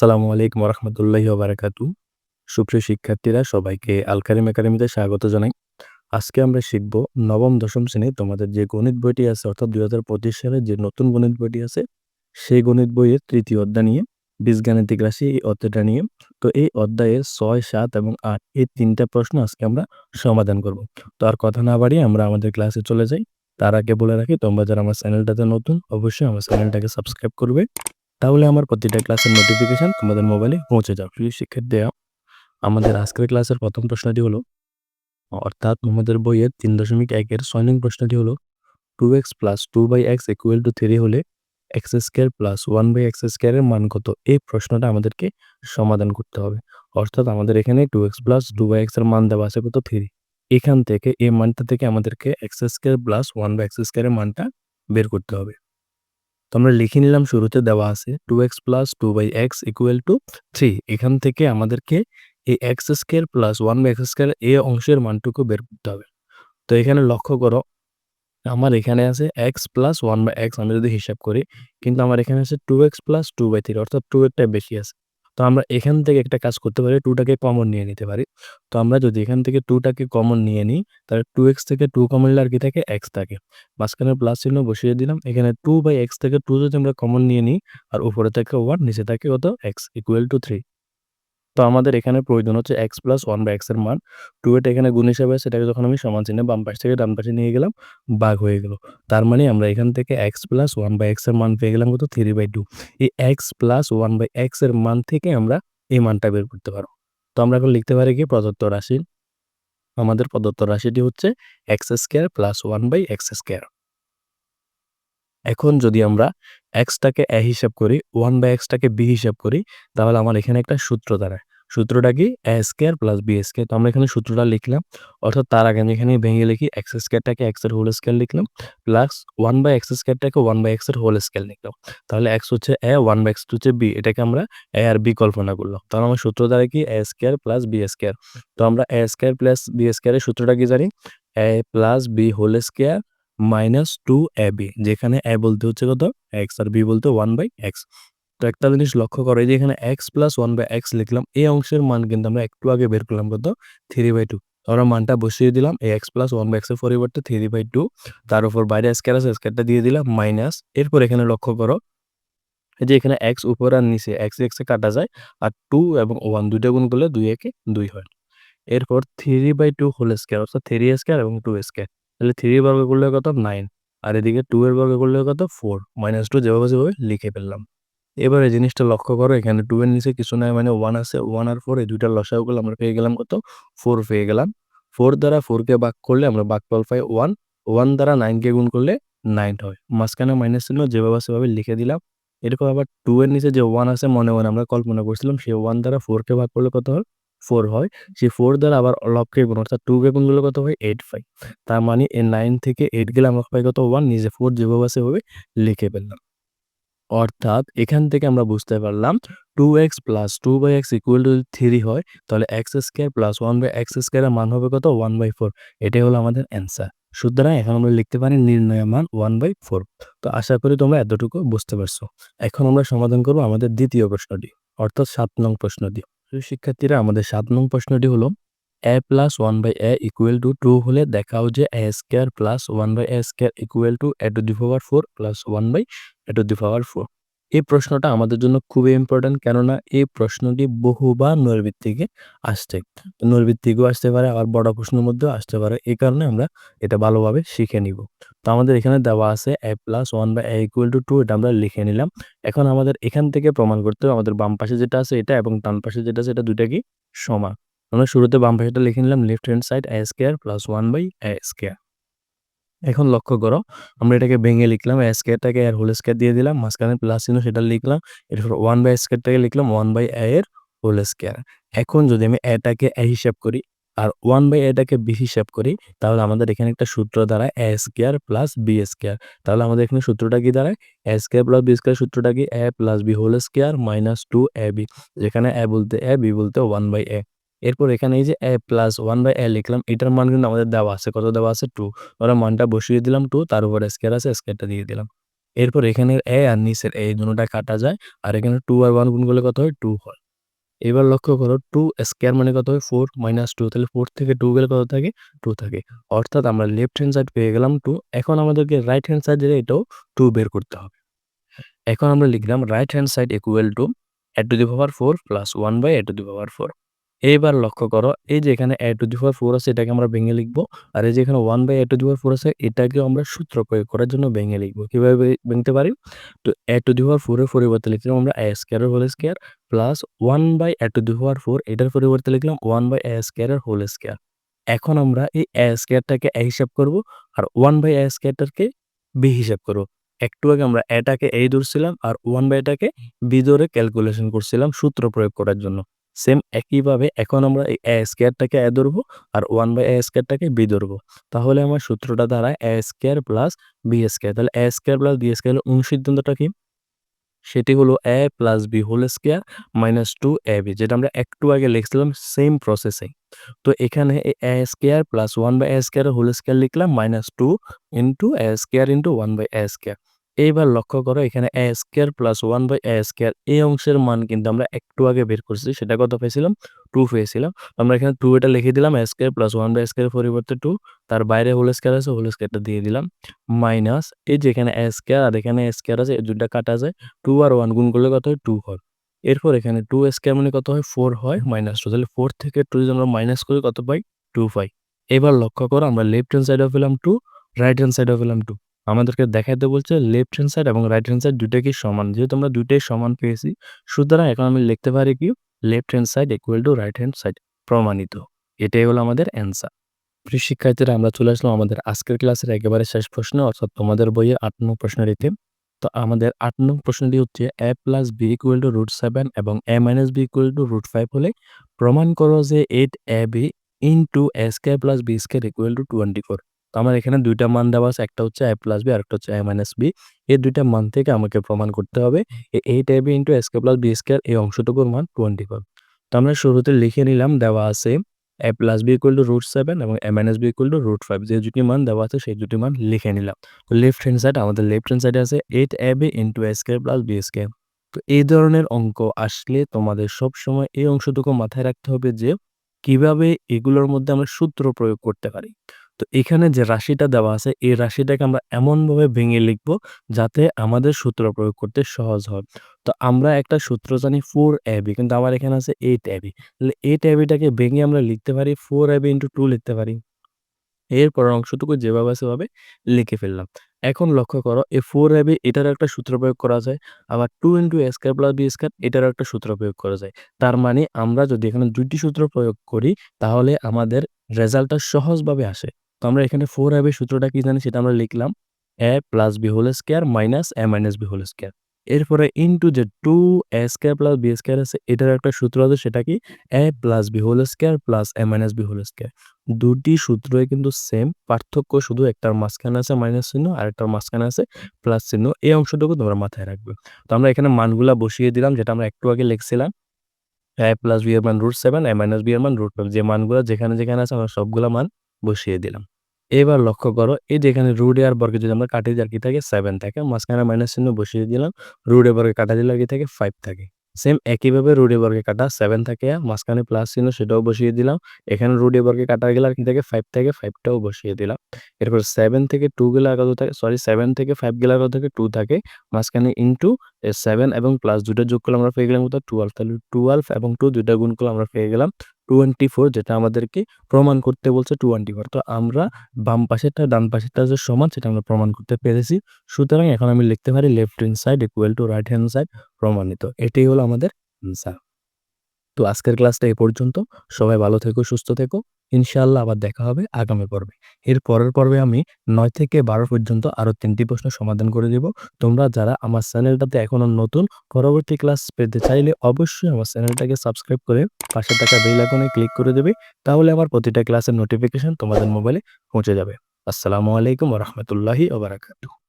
আসসালামু আলাইকুম রহমতুল্লাহি বারাকাতু সুপ্রিয় শিক্ষার্থীরা, সবাইকে আলকারিম একাডেমিতে স্বাগত জানাই। আজকে আমরা শিখব নবম, দশম শ্রেণি। তোমাদের যে গণিত বইটি আছে, অর্থাৎ দুই হাজার পঁচিশ সালের যে নতুন গণিত বইটি আছে, সেই গণিত বইয়ের তৃতীয় অধ্যায় নিয়ে, বীজগাণিতিক রাশি এই অধ্যায়টা নিয়ে, তো এই অধ্যায়ের ছয়, সাত এবং আট, এই তিনটা প্রশ্ন আজকে আমরা সমাধান করব। তো আর কথা না বাড়িয়ে আমরা আমাদের ক্লাসে চলে যাই। তার আগে বলে রাখি, তোমরা যারা আমার চ্যানেলটাতে নতুন, অবশ্যই আমার চ্যানেলটাকে সাবস্ক্রাইব করবে। তাহলে আমার প্রতিটা ক্লাসের নোটিফিকেশন তোমাদের মোবাইলে পৌঁছে যাও প্রিয় শিক্ষার্থীরা আমাদের আজকের ক্লাসের প্রথম প্রশ্নটি হলো, অর্থাৎ তোমাদের বইয়ের তিন দশমিক একের ছয় নং প্রশ্নটি হলো two X plus two by X equal to three হলে X square plus one by X স্কোয়ারের মান কত? এই প্রশ্নটা আমাদেরকে সমাধান করতে হবে। অর্থাৎ আমাদের এখানে two X plus two by এক্সের মান দেওয়া আছে কত? থ্রি এখান থেকে এই মানটা থেকে আমাদেরকে X square plus one by X স্কোয়ারের মানটা বের করতে হবে। তো আমরা লিখে নিলাম, শুরুতে দেওয়া আছে two X plus two by X equal to three এখান থেকে আমাদেরকে এই X square plus one by X square এ অংশের মানটুকু বের করতে হবে। তো এখানে লক্ষ্য করো, আমার এখানে আছে X plus one by X আমি যদি হিসাব করি, কিন্তু আমার এখানে আছে two X plus two by three অর্থাৎ টু একটা বেশি আছে। তো আমরা এখান থেকে একটা কাজ করতে পারি টুটাকে কমন নিয়ে নিতে পারি। তো আমরা যদি এখান থেকে টুটাকে কমন নিয়ে নিই, তাহলে টু এক্স থেকে টু কমন নিলে আর কি থাকে? এক্স থাকে। মাঝখানে প্লাস চিহ্ন বসিয়ে দিলাম। এখানে টু বাই এক্স থেকে টু যদি আমরা কমন নিয়ে নিই, আর উপরে থাকে ওয়ান নিচে থাকে কত? এক্স ইকুয়াল টু থ্রি তো আমাদের এখানে প্রয়োজন হচ্ছে এক্স প্লাস ওয়ান বাই এক্সের মান। টু এটা এখানে গুণ হিসাবে সেটাকে যখন আমি সমান চিহ্নে বাম পাশ থেকে ডান পাশে নিয়ে গেলাম, বাঘ হয়ে গেল। তার মানে আমরা এখান থেকে এক্স প্লাস ওয়ান বাই এক্সের মান পেয়ে গেলাম কত? থ্রি বাই টু এই এক্স প্লাস ওয়ান বাই এক্সের মান থেকে আমরা এই মানটা বের করতে পারো তো আমরা এখন লিখতে পারি কি? প্রদত্ত রাশি। আমাদের প্রদত্ত রাশিটি হচ্ছে x square plus one by x square এখন যদি আমরা এক্সটাকে এ হিসাব করি ওয়ান বাই এক্সটাকে বি হিসাব করি, তাহলে আমার এখানে একটা সূত্র দাঁড়ায়। সূত্রটা কি? A square plus b square তো আমরা এখানে সূত্রটা লিখলাম, অর্থাৎ তার আগে আমি এখানে ভেঙে লিখি এক্স স্কোয়ারটাকে এক্সের হোল স্কোয়ার লিখলাম প্লাস ওয়ান বাই এক্স স্কোয়ারটাকে ওয়ান বাই এক্সের হোল স্কোয়ার লিখলাম। তাহলে এক্স হচ্ছে এ ওয়ান বাই এক্স হচ্ছে বি এটাকে আমরা এ আর বি কল্পনা করলাম। তাহলে আমার সূত্র দ্বারা কি? A square plus b square তো আমরা এ স্কোয়ার প্লাস বি স্কোয়ারের সূত্রটা কি জানি? A plus b whole square minus two a b, যেখানে এ বলতে হচ্ছে কত? এক্স আর বি বলতে ওয়ান বাই এক্স। তো একটা জিনিস লক্ষ্য করো যে এখানে x plus one by x লিখলাম, এই অংশের মান কিন্তু আমরা একটু আগে বের করলাম কত? Three by two. আমরা মানটা বসিয়ে দিলাম, এই এক্স প্লাস ওয়ান বাই এক্সের পরিবর্তে থ্রি বাই টু, তার উপর বাইরে স্কোয়ার আছে স্কোয়ারটা দিয়ে দিলাম, মাইনাস, এরপর এখানে লক্ষ্য করো যে এখানে এক্স উপর আর নিচে, এক্স এক্সে কাটা যায়, আর টু এবং ওয়ান দুইটা গুণ করলে দুই একে দুই হয়। এরপর three by two whole square, অর্থাৎ থ্রি স্কোয়ার এবং টু স্কোয়ার। তাহলে থ্রি বর্গ করলে কত? নাইন আর এদিকে টু এর বর্গ করলে কত? ফোর মাইনাস টু যেভাবে যেভাবে লিখে ফেললাম। এবারে জিনিসটা লক্ষ্য করো, এখানে টু এর নিচে কিছু নাই মানে ওয়ান আছে ওয়ান আর ফোর এই দুইটা লসাও করলে আমরা পেয়ে গেলাম কত? ফোর পেয়ে গেলাম। ফোর দ্বারা ফোরকে বাক করলে আমরা বাক ফল পাই ওয়ান ওয়ান দ্বারা নাইনকে গুণ করলে নাইন হয়। মাঝখানে মাইনাস চিহ্ন যেভাবে সেভাবে লিখে দিলাম। এরকম আবার টু এর নিচে যে ওয়ান আছে, মনে মনে আমরা কল্পনা করছিলাম, সেই ওয়ান দ্বারা ফোরকে ভাগ করলে কত হয়? ফোর হয়। সেই ফোর দ্বারা আবার লবকে গুণ অর্থাৎ টু কে গুণ করলে কত হয়? এইট ফাইভ তার মানে এই নাইন থেকে এইট গেলে আমরা পাই কত? ওয়ান নিজে ফোর যেভাবে আছে সেভাবে লিখে ফেললাম। অর্থাৎ এখান থেকে আমরা বুঝতে পারলাম two x plus two by x equal to three হয়। তাহলে x square plus one by x স্কোয়ারের মান হবে কত? ওয়ান বাই ফোর এটাই হলো আমাদের অ্যান্সার সুতরাং এখন আমরা লিখতে পারি নির্ণয় মান ওয়ান বাই ফোর তো আশা করি তোমরা এতটুকু বুঝতে পারছ। এখন আমরা সমাধান করব আমাদের দ্বিতীয় প্রশ্নটি, অর্থাৎ সাত নং প্রশ্নটি। শিক্ষার্থীরা, আমাদের সাত নং প্রশ্নটি হলো a plus one by a equal to two হলে দেখাও যে a square plus one by a square equal to a to the power four plus one by a to the power four এই প্রশ্নটা আমাদের জন্য খুবই ইম্পর্টেন্ট কেননা এই প্রশ্নটি বহুবার নৈর্ভিত্তিকে আসছে। নৈর্ভিত্তিকও আসতে পারে, আবার বড় প্রশ্নের মধ্যেও আসতে পারে। এই কারণে আমরা এটা ভালোভাবে শিখে নিব। তো আমাদের এখানে দেওয়া আছে a plus one by a equal to two এটা আমরা লিখে নিলাম। এখন আমাদের এখান থেকে প্রমাণ করতে হবে, আমাদের বাম পাশে যেটা আছে এটা এবং ডান পাশে যেটা আছে এটা দুইটা কি সমান? আমরা শুরুতে বাম পাশেটা লিখে নিলাম left hand side a square plus one by a square এখন লক্ষ্য করো, আমরা এটাকে ভেঙে লিখলাম স্কোয়ারটাকে এর হোল স্কোয়ার দিয়ে দিলাম, মাঝখানে প্লাস চিহ্ন সেটা লিখলাম, এরপর ওয়ান বাই স্কোয়ারটাকে লিখলাম ওয়ান বাই এ এর হোল স্কোয়ার এখন যদি আমি এটাকে এ হিসাব করি, আর ওয়ান বাই এটাকে বি হিসাব করি, তাহলে আমাদের এখানে একটা সূত্র দাঁড়ায় a square plus b square তাহলে আমাদের এখানে সূত্রটা কি দাঁড়ায়? A square plus b square সূত্রটা কি? A plus b whole square minus two a b যেখানে এ বলতে এ বি বলতে ওয়ান বাই এ এরপর এখানে এই যে, a plus one by a লিখলাম, এটার মান কিন্তু আমাদের দেওয়া আছে। কত দেওয়া আছে? টু ওরা মানটা বসিয়ে দিলাম টু তার উপর স্কোয়ার আছে স্কোয়ারটা দিয়ে দিলাম। এরপর এখানে এ আর নিচের এই দুটোটা কাটা যায়, আর এখানে টু আর ওয়ান গুণ করলে কত হয়? টু হয়। এবার লক্ষ্য করো টু স্কোয়ার মানে কত হয়? ফোর মাইনাস টু তাহলে ফোর থেকে টু গেলে কত থাকে? টু থাকে। অর্থাৎ আমরা লেফট হ্যান্ড সাইড পেয়ে গেলাম টু এখন আমাদেরকে রাইট হ্যান্ড সাইড সাইডের এটাও টু বের করতে হবে। এখন আমরা লিখলাম right hand side equal to a to the power four plus one by a to the power four এইবার লক্ষ্য করো, এই যে এখানে এ টু দি পাওয়ার ফোর আছে, এটাকে আমরা ভেঙে লিখব। আর এই যে এখানে one by a to the power four আছে, এটাকেও আমরা সূত্র প্রয়োগ করার জন্য ভেঙে লিখব। কীভাবে ভেঙতে পারি? তো এ টু দি পাওয়ার ফোরের পরিবর্তে লিখলাম আমরা a square whole square plus one by a to the power four এটার পরিবর্তে লিখলাম one by a square whole square এখন আমরা এই এ স্কোয়ারটাকে এ হিসাব করব আর ওয়ান বাই এ স্কোয়ারটাকে বি হিসাব করব। একটু আগে আমরা এটাকে এই ধরছিলাম আর ওয়ান বাই এটাকে বি ধরে ক্যালকুলেশন করছিলাম সূত্র প্রয়োগ করার জন্য। সেম একইভাবে এখন আমরা এই এ স্কোয়ারটাকে এ ধরবো আর ওয়ান বাই এ স্কোয়ারটাকে বি ধরবো। তাহলে আমার সূত্রটা দাঁড়ায় a square plus b square তাহলে a square plus b square অনুসিদ্ধান্তটা কি? সেটি হলো a plus b whole square minus two a b যেটা আমরা একটু আগে লিখছিলাম সেম প্রসেসিং তো এখানে a square plus one by a square whole square লিখলাম minus two into a square into one by a square এইবার লক্ষ্য করো, এখানে a square plus one by a square এই অংশের মান কিন্তু আমরা একটু আগে বের করছি, সেটা কত পেয়েছিলাম? টু পেয়েছিলাম। আমরা এখানে টু এটা লিখে দিলাম a square plus one by square পরিবর্তে টু তার বাইরে হোল স্কোয়ার আছে হোল স্কোয়ারটা দিয়ে দিলাম মাইনাস এই যে এখানে এ স্কোয়ার আর এখানে এ স্কোয়ার আছে, এই দুটা কাটা যায় টু আর ওয়ান গুণ করলে কত হয়? টু হয়। এরপর এখানে টু স্কোয়ার মানে কত হয়? ফোর হয় মাইনাস টু তাহলে ফোর থেকে টু যদি আমরা মাইনাস করি, কত পাই? টু পাই। এবার লক্ষ্য করো, আমরা লেফট হ্যান্ড সাইডেও পেলাম টু রাইট হ্যান্ড সাইডেও পেলাম টু আমাদেরকে দেখাইতে বলছে লেফট হ্যান্ড সাইড এবং রাইট হ্যান্ড সাইড দুটাই কি সমান। যেহেতু আমরা দুটাই সমান পেয়েছি, সুতরাং এখন আমি লিখতে পারি কি? Left hand side equal to right hand side প্রমাণিত। এটাই হলো আমাদের অ্যান্সার প্রিয় শিক্ষার্থীরা, আমরা চলে আসলাম আমাদের আজকের ক্লাসের একেবারে শেষ প্রশ্ন, অর্থাৎ তোমাদের বইয়ের আট নং প্রশ্নটিতে তো আমাদের আট নং প্রশ্নটি হচ্ছে a plus b equal to root seven এবং a minus b equal to root five হলে প্রমাণ করো যে eight a b into a square plus b square equal to twenty four তো আমার এখানে দুইটা মান দেওয়া আছে, একটা হচ্ছে এ প্লাস বি আর একটা হচ্ছে এ মাইনাস বি এই দুইটা মান থেকে আমাকে প্রমাণ করতে হবে eight a b into square plus b square এই অংশটুকুর মান টোয়েন্টি ফোর তো আমরা শুরুতে লিখে নিলাম, দেওয়া আছে a plus b equal to root seven এবং a minus b equal to root five যে দুটি মান দেওয়া আছে, সেই দুটি মান লিখে নিলাম। তো লেফট হ্যান্ড সাইড আমাদের লেফট হ্যান্ড সাইডে আছে eight a b into square plus b square তো এই ধরনের অঙ্ক আসলে তোমাদের সব সময় এই অংশটুকু মাথায় রাখতে হবে যে কীভাবে এগুলোর মধ্যে আমরা সূত্র প্রয়োগ করতে পারি। তো এখানে যে রাশিটা দেওয়া আছে, এই রাশিটাকে আমরা এমনভাবে ভেঙে লিখব যাতে আমাদের সূত্র প্রয়োগ করতে সহজ হয়। তো আমরা একটা সূত্র জানি ফোর এবি কিন্তু আমার এখানে আছে এইট এবি তাহলে এইট এবিটাকে ভেঙে আমরা লিখতে পারি ফোর এবি ইন্টু টু লিখতে পারি। এরপর অংশটুকু যেভাবে সেভাবে লিখে ফেললাম। এখন লক্ষ্য করো, এই ফোর এবি এটার একটা সূত্র প্রয়োগ করা যায়, আবার two into square plus b square এটারও একটা সূত্র প্রয়োগ করা যায়। তার মানে আমরা যদি এখানে দুইটি সূত্র প্রয়োগ করি, তাহলে আমাদের রেজাল্টটা সহজভাবে আসে। তো আমরা এখানে ফোর এবি সূত্রটা কি জানি সেটা আমরা লিখলাম। A plus b whole square minus a minus b whole square এরপরে ইন্টু যে two a square plus b square আছে, এটার একটা সূত্র আছে, সেটা কি? A plus b whole square plus a minus b whole square দুটি সূত্রই কিন্তু সেম পার্থক্য শুধু একটার মাঝখানে আছে মাইনাস চিহ্ন, আর একটার মাঝখানে আছে প্লাস চিহ্ন। এই অংশটুকু তোমরা মাথায় রাখবে। তো আমরা এখানে মানগুলা বসিয়ে দিলাম, যেটা আমরা একটু আগে লিখছিলাম। এ প্লাস বি এর মান root seven a minus b এর মান রুট ফাইভ যে মানগুলো যেখানে যেখানে আছে, আমরা সবগুলো মান বসিয়ে দিলাম। এবার লক্ষ্য করো, এই যে এখানে এ আর বর্গে যদি আমরা কাটি আর কি থাকে সেভেন থাকে, মাঝখানে মাইনাস চিহ্ন বসিয়ে দিলাম এ বর্গে কাটা দিলে আর কি থাকে ফাইভ থাকে। সেম একইভাবে এ বর্গে কাটা সেভেন থাকে, মাঝখানে প্লাস চিহ্ন সেটাও বসিয়ে দিলাম, এখানে এ বর্গে কাটা গেলে আর কি থাকে ফাইভ থেকে ফাইভটাও বসিয়ে দিলাম। এরপর সেভেন থেকে টু গেলে কত থাকে সরি সেভেন থেকে ফাইভ গেলে কত থাকে টু থাকে, মাঝখানে ইন্টু সেভেন এবং প্লাস দুটো যোগ করলে আমরা পেয়ে গেলাম কত টুয়েলভ তাহলে টুয়েলভ এবং টু দুইটা গুণ করলে আমরা পেয়ে গেলাম টোয়েন্টি ফোর যেটা আমাদেরকে প্রমাণ করতে বলছে টোয়েন্টি ফোর। তো আমরা বাম পাশেরটা, ডান পাশেরটা যে সমান সেটা আমরা প্রমাণ করতে পেরেছি। সুতরাং এখন আমি লিখতে পারি left hand side equal to right hand side প্রমাণিত। এটাই হলো আমাদের অ্যান্সার তো আজকের ক্লাসটা এ পর্যন্ত। সবাই ভালো থেকো, সুস্থ থেকো। ইনশাআল্লাহ আবার দেখা হবে আগামী পর্বে। এর পরের পর্বে আমি নয় থেকে বারো পর্যন্ত আরও তিনটি প্রশ্ন সমাধান করে দেব। তোমরা যারা আমার চ্যানেলটাতে এখনও নতুন, পরবর্তী ক্লাস পেতে চাইলে অবশ্যই আমার চ্যানেলটাকে সাবস্ক্রাইব করে পাশে থাকা বেল আইকনে ক্লিক করে দেবে, তাহলে আমার প্রতিটা ক্লাসের নোটিফিকেশন তোমাদের মোবাইলে পৌঁছে যাবে। আসসালামু আলাইকুম রহমতুল্লাহি ওবরাকাতুহ